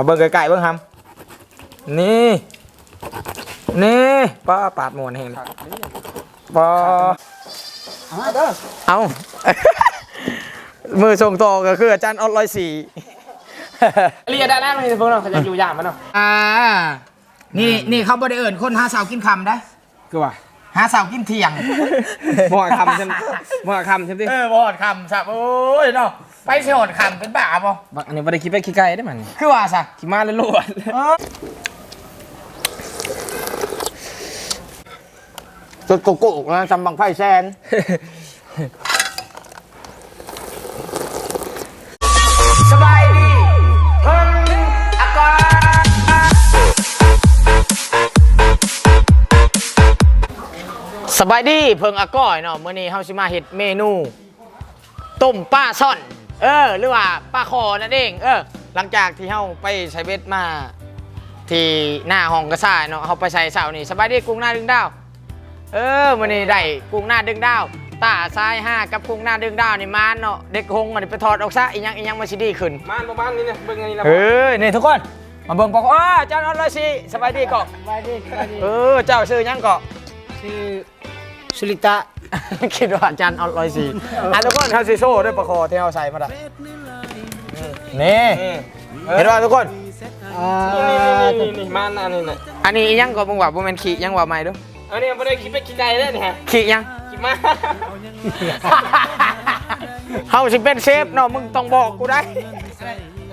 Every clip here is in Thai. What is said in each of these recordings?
มาเบิ่งไกลๆเบิ่งครับนี่ นี่ป้าปาดหมวนเห็นป้าเอาเด้อเอามือส่งต่อก็คืออาจารย์ออดร้อยสี่เรียนได้แล้วนี่พวกเราเขาจะอยู่อย่างมันเนาะอ่านี่นี่เขาบ่ได้เอิ้นคนหาเสาวกินคำได้คือว่าหาเสาวกินเที่ยงหมอคำใช่ไหมหมอคำใช่ไหมเออบอดคำสับโอ้ยเนาะ ไปสิหอดคำเป็นบ้าบ่บักอันนี้ไม่ได้คิดไปคิดไกลได้มันคือว่าซะขี่มาเลยโลดเออจุดโกโก้นะจำบังไพ่แซนสบายดีเพิ่นอากาศสบายดีเพิ่งอาก้อยเนาะมื้อนี้เฮาสิมาเฮ็ดเมนู ต้มปลาซ่อน เออ หรือว่าปลาคอนั่นเอง เออ หลังจากที่เฮาไปใช้เบ็ดมา ที่หน้าห้องกระซ่ายเนาะเฮาไปใส่เสานี่สบายดีกุ้งหน้าดึงดาว เออมื้อนี้ได้กุ้งหน้าดึงดาวตาซ้ายห้ากับกุ้งหน้าดึงดาวนี่มานเนาะเด็กหงอันนี้ไปถอดออกซะอีหยังอีหยังมันสิดีขึ้นมานประมาณนี้นะเบิ่งอันนี้ละเออนี่ทุกคนมาเบิ่งปอกอ้าเจ้าออนไลน์สิสบายดีเกาะสบายดีสบายดีเออเจ้าชื่อหยังเกาะชื่อสุริตะ คิดว่าอาจารย์ออนไลน์สิอะทุกคนเขาซีโซ่ด้วยประคอที่เขาใส่มาละนี่เห็นว่าทุกคนอ่านี่นี่นี่มานอันนี้น่ะอันนี้อีหยังก็มึงว่าบ่แม่นขี้ยังว่าใหม่เดูอันนี้ไม่ได้คิดไปคิดไกลเลยนี่ฮะขี้ยังคิดมาเฮาสิเป็นเชฟเนาะมึงต้องบอกกูได้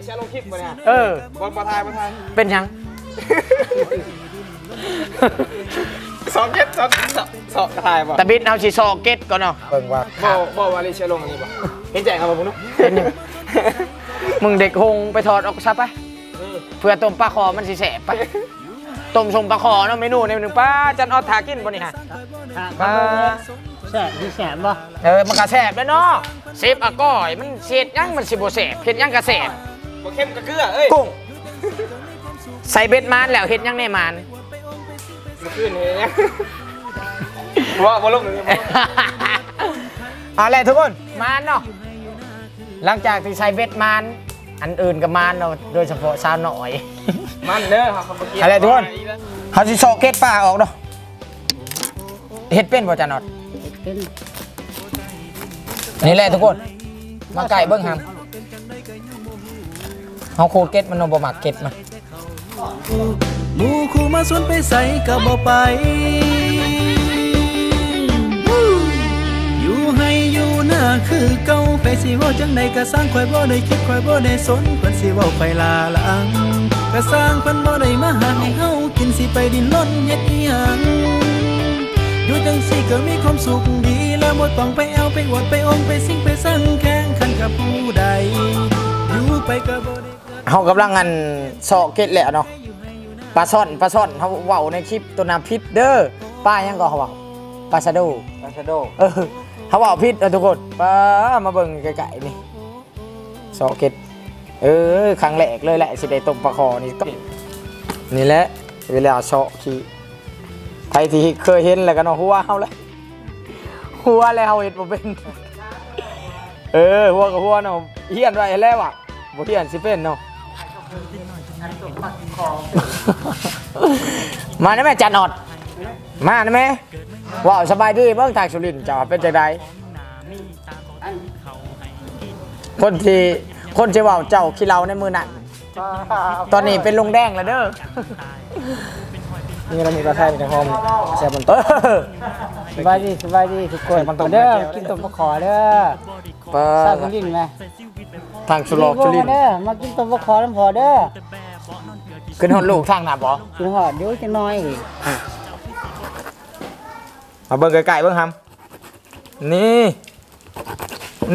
เชียร์ลงคลิปมาเนี่ยเออบอลบอลทายบอลทายเป็นหยัง สองเก็ตสองสองสองทายบ่แต่บิดเฮาสิซอเก็ตก่อนเนาะเบิ่งว่าบ่บ่ว่าเลยเชียร์ลงอันนี้บ่เห็นแจกครับผมนุ๊กเป็นหยังมึงเด็กหงไปถอดออกซะไปเพื่อต้มปลาคอมันสิแสบไปต้มชมปลาคอเนาะเมนูในหนึ่งป้าจันออดทากินบ่นี่ฮะป้าแซ่บที่แซ่บบ่เออมันก็แสบแล้วเนาะเซฟอะก้อยมันเสียดหยังมันสิบ่แสบเฮ็ดหยังก็แสบบ่เข้มกับเกลือเอ้ยกุ้งใส่เบ็ดมานแล้วเฮ็ดหยังในมานเมื่อคืนนี่เนี่ยว่าบ่ลงนี่เอาแหละทุกคนมานเนาะหลังจากที่ใส่เบ็ดมานอันอื่นก็มานเนาะโดยเฉพาะสาวหน่อยมันเด้อครับเมื่อกี้อะไรทุกคนเขาสิโซเก็ตปลาออกเนาะเฮ็ดเป็นบ่จันออดเป็นนี่แหละทุกคน มาไก่เบิ้งหามเฮาโคตรเก็ตมันเนาะบ่มักเก็ตมัน หมู่คู่มาสวนไปใส่ก็บ่ไป อยู่ให้อยู่หน้าคือเก่าไปสิว่าจังใดก็สร้างข่อยบ่ได้คิดข่อยบ่ได้สนเพิ่นสิเว้าข่อยลาลังก็สร้างเพิ่นบ่ได้มาหาให้เฮากินสิไปดินรนเฮ็ดอีหยังอยู่จังสิก็มีความสุขดีแล้วบ่ต้องไปเอาไปอวดไปองไปสิ่งไปสั่งแข่งขันกับผู้ใดอยู่ไปก็บ่ได้เฮากำลังอันโซเก็ตแล้วเนาะ ปลาซ่อนปลาซ่อนเฮาเว้าในคลิปตัวนาพิษเด้อป้ายังก็เขาว่าปลาชะโดปลาชะโดเออเขาเว้าพิษเด้อทุกคนป้ามาเบิ่งไกลๆนี่โซเก็ตเออครั้งแรกเลยแหละสิได้ต้มปลาคอนี่ก็นี่แหละเวลาโซะขี้ใครที่เคยเห็นแล้วก็เนาะหัวเฮาเลยหัวแล้วเฮาเฮ็ดบ่เป็นเออหัวกับหัวเนาะเฮียนไว้แล้วอะบ่เฮียนสิเป็นเนาะ มาได้ไหมจันอด มาได้ไหมว้าวสบายดีเบิ่งทางสุรินทร์เจ้าเป็นจังไดคนที่คนที่เว่าเจ้าขี้เราในมือนั่นตอนนี้เป็นลุงแดงแล้วเด้อนี่เรามีปลาไทยในห้องแซ่บมันเออสบายดีสบายดีทุกคนมันต้องเด้อกินต้มปลาขอเด้อเปิทราบดสุรินทร์ไหมทางสุรอกสุรินทร์เด้อมากินต้มปลาขอน้ำพอเด้อ ขึ้นหอนลูกทางหน้าบ่กินหอดเดี๋ยวจะน้อยอีกมาเบิ่งไกลๆเบิ่งครับนี่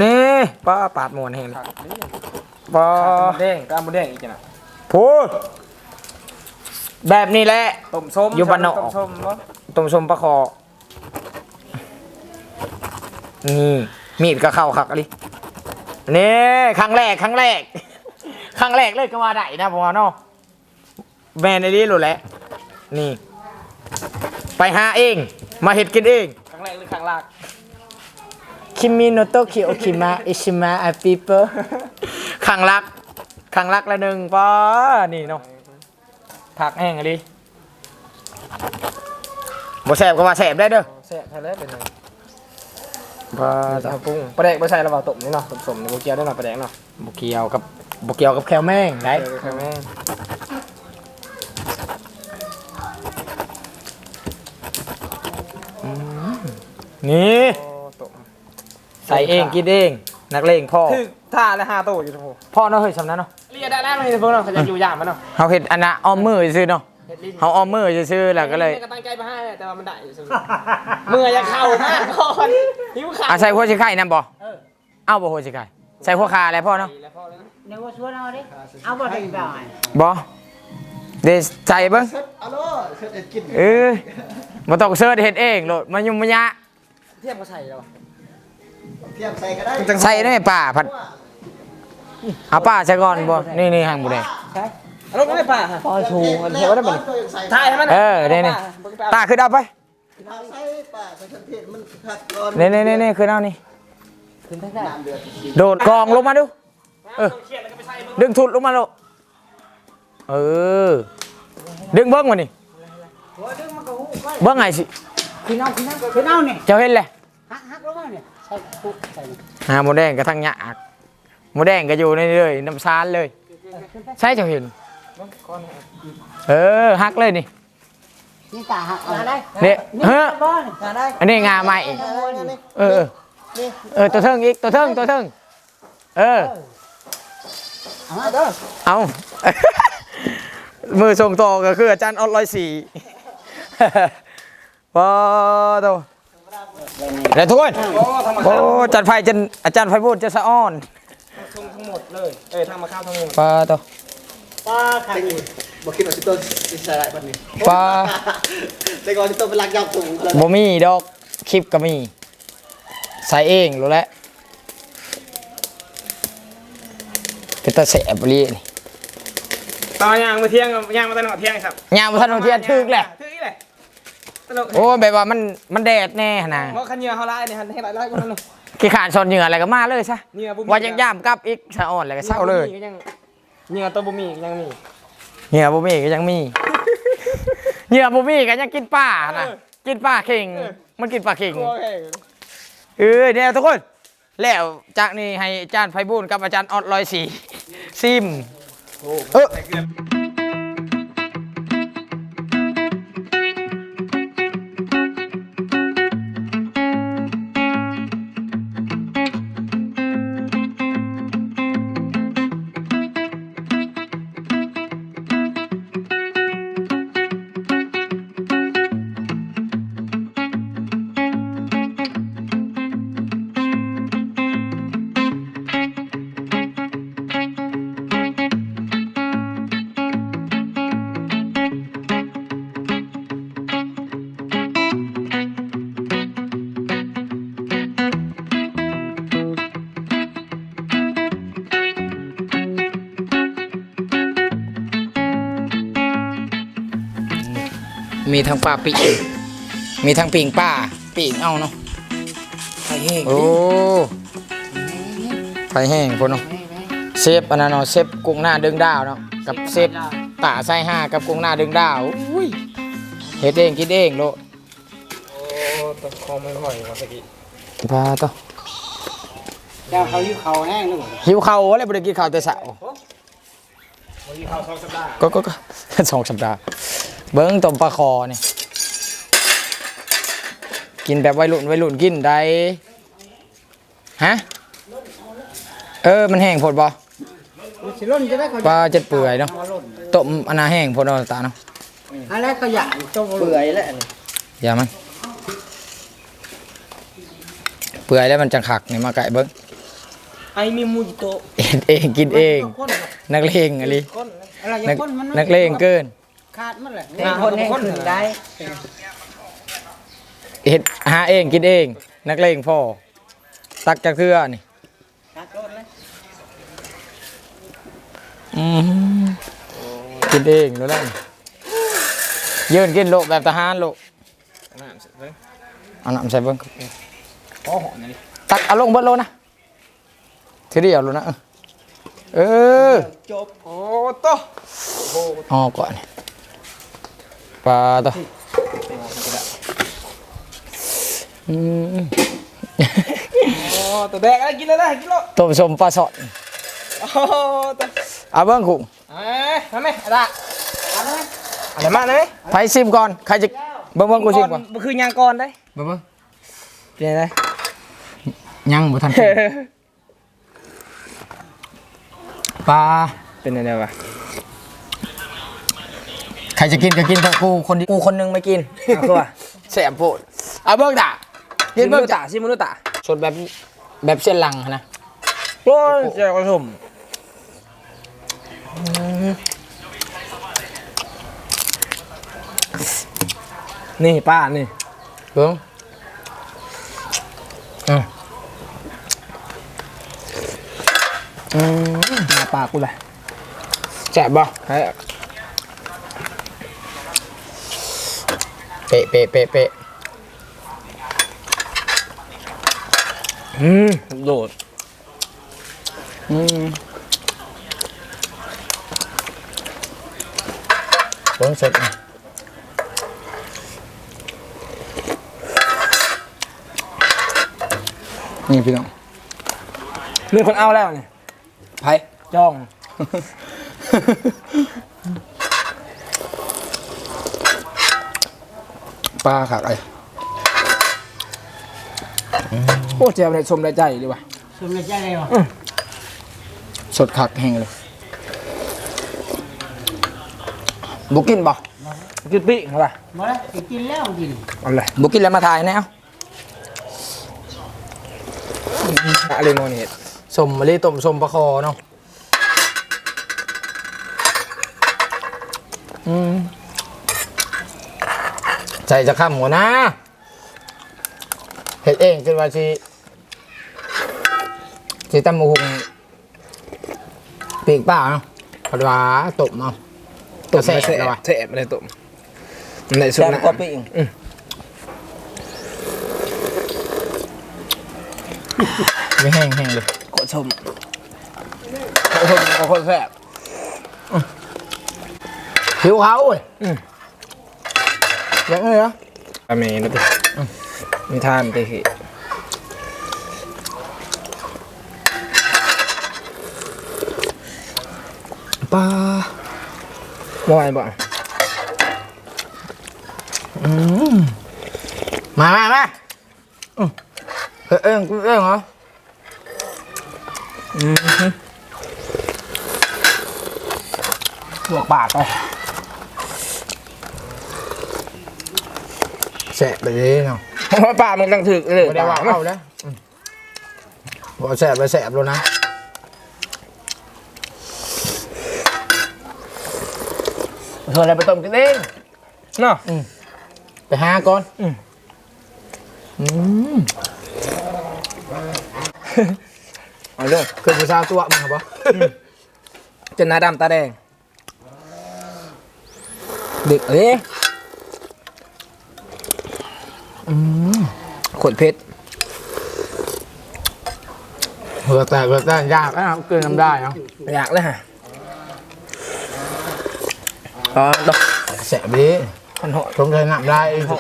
นี่ป้าปาดหมวนเห็นป้าแดงกล้ามแดงอีกจ้ะพูดแบบนี้แหละต้มส้มอยู่บ้านนอกต้มส้มบ่ต้มชมปลาคอนี่มีดก็เข้าคักอะไรนี่ครั้งแรกครั้งแรกครั้งแรกเลยก็ว่าได้นะผมว่าเนาะ แม่ในนี้รู้แหละ นี่ ไปหาเอง มาเห็ดกินเอง ครั้งแรกหรือครั้งแรกคิมิโนโตะคิโอคิมะอิชิมะอาปิเปอร์ครั้งรักขังรักละหนึ่งป้านี่เนาะผักแห้งอะไรบ่แสบก็ว่าแสบได้เด้อแซ่บแท้แล้วเป็นไงป้าตาปรุงปลาแดกไม่ใช่ระหว่างต้มนี่เนาะสมๆในโบเกียวได้หน่อยปลาแดกเนาะบ่เกี่ยวกับบ่เกี่ยวกับแคลแม่งได้เออใช่ไหม นี่โอ้ต้มใส่เองกินเอง นักเลงพ่อถึกท่าและห้าโตอยู่ทั้งหมดพ่อเนาะเฮ้ยสำนั้นเนาะเรียกได้แล้วเลยพวกเราเขาจะอยู่อย่างมันเนาะเฮาเฮ็ดอันน่ะอ้อมมือซื่อๆเนาะเฮ็ดลิ้นเฮาอ้อมมือซื่อๆแล้วก็เลยก็ตั้งใจมาให้แต่ว่ามันได้อยู่สิเมื่อจะเข้ามากก่อนหิวขาอะใส่หัวสิไข่นำบ่เอาบ่หัวสิไข่ใส่หัวคาอะไรพ่อเนาะแล้วพอแล้วนะเดี๋ยวว่าชวนเอาดิ เอาบ่ได้บ่ายบ่เดี๋ยวใส่เบิ่งเออบ่ต้องเสิร์ชเฮ็ดเองโลดมันยุ่งมันยะ เทียบกับใส่แล้วใส่ได้ป่าผัดเอาป่าใส่ก่อนบ่นี่นี่ห่างบ่ได้เอาลูกไม่ได้ป่ะพอชูมันเทวได้บ่ถ่ายให้มันเออนี่นี่ตาขึ้นเอาไปนี่นี่นี่นี่ขึ้นเอานี่โดดกองลงมาดูเออดึงทุดลงมาลูกเออดึงเบิ้งมานี่เบิ้งไงสิ พี่น้องพี่น้องพี่น้องนี่เจ้าเห็นเลยฮักฮักลงมาเนี่ยใส่ปุ๊บใส่หาหมูแดงกระทั่งหยากหมูแดงก็อยู่ในนี่เลยน้ำซานเลย ใช่เจ้าเห็น เออฮักเลยนี่นี่ตาหักมาได้เนี่ยเฮ้อบ่นี่มาได้อันนี้งาใหม่เออเออเออตัวเทิงอีกตัวเทิงตัวเทิงเออเอามาเด้อเอามือส่งต่อก็คืออาจารย์ออดร้อยสี่ ว้าวตัวเดี๋ยวทุกคนโอ้ทำมาโอ้ข้าวอาจารย์ไฟจะอาจารย์ไฟพูดจะสะอ้อนทั้งหมดเลยเออทำมาข้าวทั้งหมดปลาตัวป้าขันบอกคิดว่าสิโต้สิสลายบัดนี้ปลาแต่ก่อนสิโต้เป็นรักยาวสูงแล้วบ่มีดอกคลิปก็มีใส่เองรู้แล้วเป็นตาแสบรีนี่ตอนย่างมาเที่ยงย่างมาตลอดเที่ยงครับยามบ่ทันเอาเทียนทึกแหละทึกอีแหละ ตลกโอ้แบบว่ามันมันแดดแน่นะเพราะขันเหยื่อเขาไล่เนี่ยหันให้ไล่ไล่กันนั่นขี้ขานซอนเหงื่ออะไรก็มาเลยซะเหยื่อบุ้มว่ายังย่ามกลับอีกสะอ่อนอะไรก็เศร้าเลยเหยื่อตัวบุ้มียังมีเหงื่อบ่มีก็ยังมีเหงื่อบ่มีก็ยังกินป้านะกินป้าเข่งมันกินป้าเข่งกลัวแค่เออเนี่ยทุกคนแล้วจากนี้ให้อาจารย์ไพบูลย์กับอาจารย์ออดร้อยสี่ซิมเออ มีทั้งปลาปีกมีทั้งปิงป้าปีกเอาเนาะใส่แห้งโอ้ไฟแห้งพนเนาะเซฟอันนั้นเนาะเซฟกุ้งหน้าดึงดาวเนาะกับเซฟตาไส้ห้ากับกุ้งหน้าดึงดาวอุ้ยเฮ็ดเองกินเองโลดโอ้ตัวคอไม่ค่อยมาสักทีปลาต่อเจ้าเขาอยู่เขาแห้งนึกหิวข้าวอะไรบ่ได้กินข้าวแต่เช้าวันนี้ข้าวสองสัปดาห์ก็ก็ก็สองสัปดาห์ เบิ้งต้มปลาคอนี่กินแบบวัยรุ่นวัยรุ่นกินได้ฮะเออมันแห้งโพดบ่สิล้นจะได้เขาปลาเจ็ดเปื่อยเนาะต้มอันนาแห้งโพดเนาะตาเนาะอะไรก็อยากต้องเปื่อยแล้วอันนี้อย่ามันเปื่อยแล้วมันจังขักนี่มาไก่เบิ้งไอ้มีมูจิโตะเอ็ดเองกินเองคนนักเลงอะไรก้นอะไรอนัย่ากงคนมันนักเลงเกิน ขาดมันแหละคนแห้งขึ้นได้เฮ็ดหาเองกินเอง นักเลงพ่อตักจากเทือนี่ตักโดนเลยอืมกินเองรู้แล้วนี่ยืนกินโลกแบบทหารโลกน้ำเสร็จเลยเอาน้ำใส่เบิ้งโอ้โหนี่ตักเอาลงเบิ้ลโลนะทีเดียวโลนะเออเออจบโอ้โตออกก่อนป ลาตัวอืมโอ้ตัวแดกอะไรกินเลยนะกินแล้วต้มสมปลาสดโอ้ตัวเอาเบิ้งกุ้งเอ้ยทำไมอะไรอะไรมาเลยไผซิมก่อนใครจะเบิ้งเบิ้งกูซิมก่อนมันคือยางก่อนได้เบิ้งเบิ้งเป็นไงยังบ่ทันกินปลาเป็นยังไงวะใครจะกินก็กินแต่กูคนเดียวกูคนหนึงไม่กินเอาคือว่าแสบโพดเอาเบิ้งด่ากินเบิ้งจ่าด่าซิมนุตาชนแบบแบบเส้นหลังนะโอ้ยเจ้ากระสมนี่ป้านี่เบิ้งอืมมาปากกูเลยแสบบ่ ให้ เปะเปะเปะเปะอืมโดด อืมเบิ้งสดนะนี่พี่น้องมีคนเอาแล้วนี่ไผจ้อง ปลาขากไอ้โอ้เจ้าเนี่ยชมได้ใจดีว่ะสมเด็จใจเลยวะสดขักแห้งเลยบุกินบ่กินปีกเหรอป่ะมาแล้วกินแล้วกินเอาเลยบุกินแล้วมาถ่ายแนวอะไรโมนี่สมมะลิต้มสมปลาคอเนาะอืม ใจจะข้ามหัวนะเห็ดเองจนว่าสิสิตำมะฮุงปีกเปล่าเนาะพอดว่าตบเอาตุ่มแซ่ไม่บใช่แล้ววะแซ่บอะไรตุ่มในสุดแซ่บนะกว่าปีกไม่แห้งแห้งเลยกดชมกดชมกดแซ่บผิวเขาเว้ยอ ย่างนี้เหรออเมนะพี่มีทานไปสิปลาเมื่อวานบอกมามามาอืมเอ้ยเอ้ยกูเอ้ยเหรอลวกปากไป แสบไปเลยเนาะเพราะว่าปากมันตั้งถึกเลยไม่ได้ว่าเอาแล้วอืมบอกแสบไปแสบแล้วนะเธออะไรไปต้มกินเองเนาะไปหาก่อนอืมอืมเอาเรื่องคือผู้สาวตัวมึงเหรอปะจนหน้าดำตาแดงเด็กเอ้ย ขนเพชรเหลือแต่เหลือแต่ยากนะเกินน้ำได้เนาะอยากเลยฮะอ๋อดอกแสบดีขันหอสงสัยน้ำได้เองสิ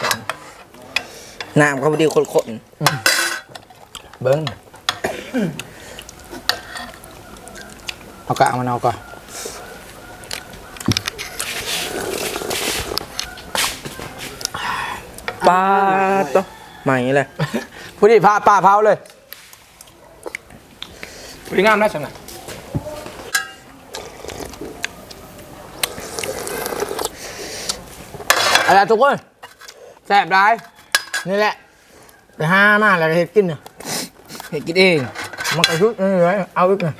น้ำเขาพอดีขนขนเบิ้งเอากะเอามันเอาก่อน ปลาตัวใหม่เลยผู้ดีพาป้าเผาเลยสวยงามนะฉันน่ะอะไรทุกคนแสบได้นี่แหละ ไปห้ามาแล้วก็เห็ดกินเนี่ยเห็ดกินเอง มันกระชุดนี่เลยเอาอีกเนี่ย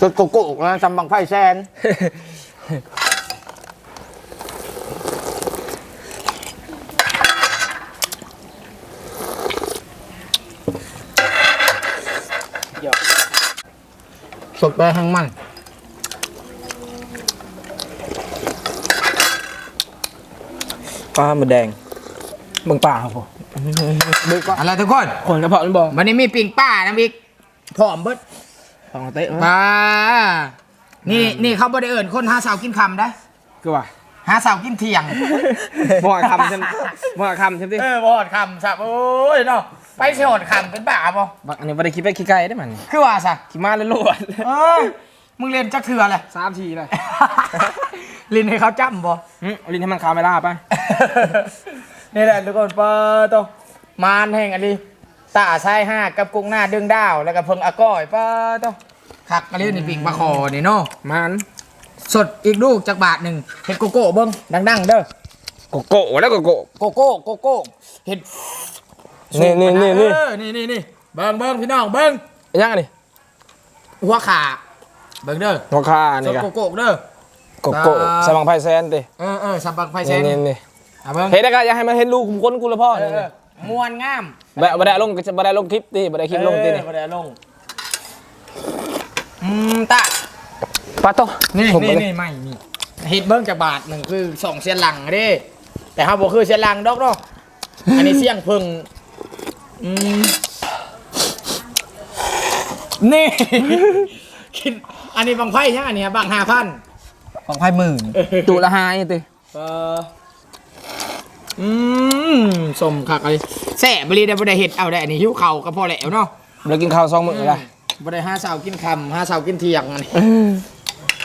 จดโกโก้นะจำบังไพ่แซน สดไปแห้งมัน ปลาหมึแดงเบิ่งป่าครับผมอะไรทุกคนคนกระเพาะมันบอกวันนี้มีปิ่งป้านะบิ๊กพร้อมเบิดของเตะมานี่นี่เขาบ่ได้เอิ้นคนหาเสากินคำได้คือว่าหาเสากินเที่ยงบ่หาคำใช่ไหมบ่หาคำใช่ไหมเออบ่หอดคำสับโอ้ยเนาะ ไปสิหอดคำเป็นบ้าบ่บักอันนี้บ่ได้คิดไปคิดไกลได้มันคือว่าซะขี่มาแล้วโลดเออมึงเรียนจักเถื่อเลยสามทีเลยลินให้เขาจำบ่หึเอาลิ้นให้มันคาไม่ล่าไปนี่แหละทุกคนเปิดตัวมานแห่งอันนี้ตาชายห้ากับกุ้งหน้าดึงดาว แล้วก็เพิงอาก้อยเปิดตัวคักกะเรียนี่ปิ่งปลาคอนี่เนาะมันสดอีกลูกจากบาทหนึ่งเห็ดโกโก้เบิ้งดังๆเด้อโกโก้แล้วโกโก้โกโก้โกโก้เห็ด นี่นี่นี่นี่เออนี่นี่นี่เบิ้งเบิ้งพี่น้องเบิ้งยังไงนี่หัวขาเบิ้งเด้อหัวคาสนี่ดกันโกโก้เด้อโกโก้สมังไพแซนติเออเออสับบังไฟแซนี่งนี่นี่อะเบิ้งเห็นได้ก็อย่าให้มันเห็นลูกคุมก้นกูละพ่อเอนี่อเออมวนงามแบบบ่ได้ลงบ่ได้ลงคลิปติบ่ได้คลิปลงตินี่เออบ่ได้ลงอืมตาปาโตนี่ผมนี่บ่ได้นี่ไม่นี่เฮ็ดเบิ้งจากบาทหนึ่งคือสองเสียนหลังเด้แต่เขาบอกคือเสียนหลังดอกเนาะอันนี้เสียงพึ่งอืม นี่ คิดอันนี้บังไพ่ใช่ไหมอันนี้บังห้าพันของไพ่หมื่นจุละหายติเอออืมสมคักอะไรแซ่บรีได้บ่ได้เฮ็ดเอาได้อันนี้หิวเข่าวก็พอแล้วเนาะเรากินข้าวซองมื้อละบ่ได้ห้าเสากินคำห้าเสากินเที่ยงอันนี้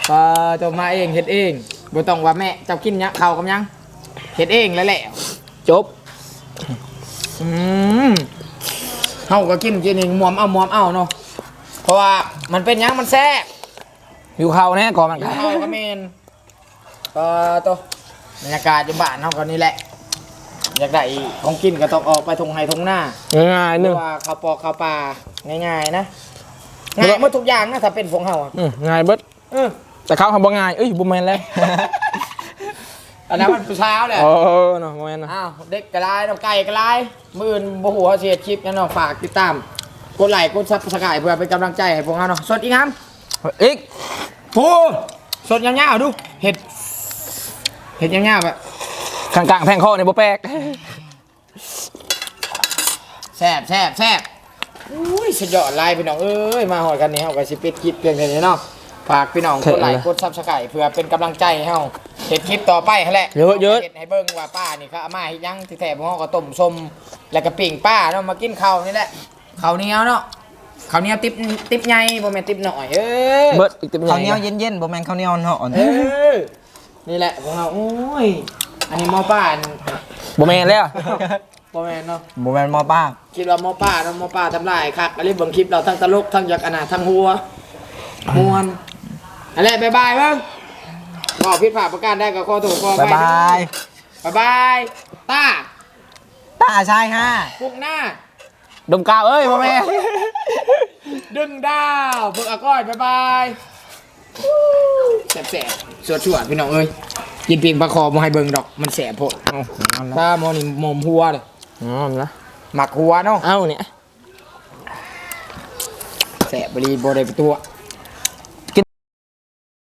ปลาตัวมาเองเฮ็ดเองบ่ต้องว่าแม่เจ้ากินหยังข้าวกับหยังเฮ็ดเองแล้วแหละจบอืม เฮาก็กินกินเองมวมเอามวมเอาเนาะเพราะว่ามันเป็นหยังมันแซ่บอยู่ข้าวแน่ก่อนมันอยู่เฮาก็แม่นปลาตัวบรรยากาศอยู่บ้านเฮาก็นี่แหละ อยากได้ของกินก็ต้องออกไปทงไห้ทงหน้าง่ายๆหนึรืองว่าข้าวปอกข้าวปลาง่ายๆนะง่ายหมดทุกอย่างนะถ้าเป็นของเฮาอะอืมง่ายเบิดเออแต่ข้าวทำบ่ง่ายเอ้ยบ่แม่นแล้ว อันนั้นมันผู้เช้าแหละโอ้เนาะบ่แม่นเนาะอ้าวเด็กกระไรน้องไก่กระไรมื่นบ่หัวเสียคลิปนั่นเนาะฝากติดตามกดไลค์กดซับสไครต์เพื่อเป็นกำลังใจให้พวกเราเนาะสดอีกครับอีกพูสดยาวๆดูเห็ดเห็ดยาวๆแบบข้างๆแทงคอนี่บ่แปลกแซ่บแซ่บแซ่บอุ้ยสุดยอดไลน์พี่น้องเอ้ยมาหอดกันนี่เฮาก็สิปิดคลิปเพียงแค่นี้เนาะฝากพี่น้องกดไลค์กดซับสไครต์เพื่อเป็นกำลังใจให้เฮา เห็ดคลิปต่อไปหั่นแหละเยอะเยอะเฮ็ดให้เบิ่งว่าป้านี่เขาเอามาเฮ็ดหยังที่แท้พวกเฮาก็ต้มส้มแล้วก็ปิ้งป้าเนาะมากินข้าวนี่แหละข้าวเหนียวเนาะข้าวเหนียวติ๊บติ๊บใหญ่บ่แม่นติ๊บน้อยเออเบิดอีกติบใหญ่ข้าวเหนียวเย็นๆบ่แม่นข้าวเหนียวอ่อนเออนี่แหละพวกเราโอ้ยอันนี้หมอป้าอันบ่แม่นแล้วบ่แม่นเนาะๆบ่แม่นหมอป้าคิดว่าหมอป้าเนาะหมอป้าทำลายคักอันนี้เบิ่งคลิปเราทั้งตลกทั้งอยากอนาถทั้งหัวมวนอะไรบ๊ายบายเบิ่งบอ กผิดพลาดประการได้ก็ขอโทษขออภับ๊ายบายบ๊ายบายตาตาชายห้าปุกหน้า ดมกาวเอ้ยบ่แม่นดึงดาวเพิ่งอาก้อยบ๊ายบายแสบแสบสวดสวดพี่น้องเอ้ยกินปิงปลาคอมาให้เบิ่งดอกมันแสบโพดเอาเอาละถ้ามอนี่มอมหัวเลยเอาละหมักหัวเนาะเอาเนี่ยแสบบรีโบได้ไปตัว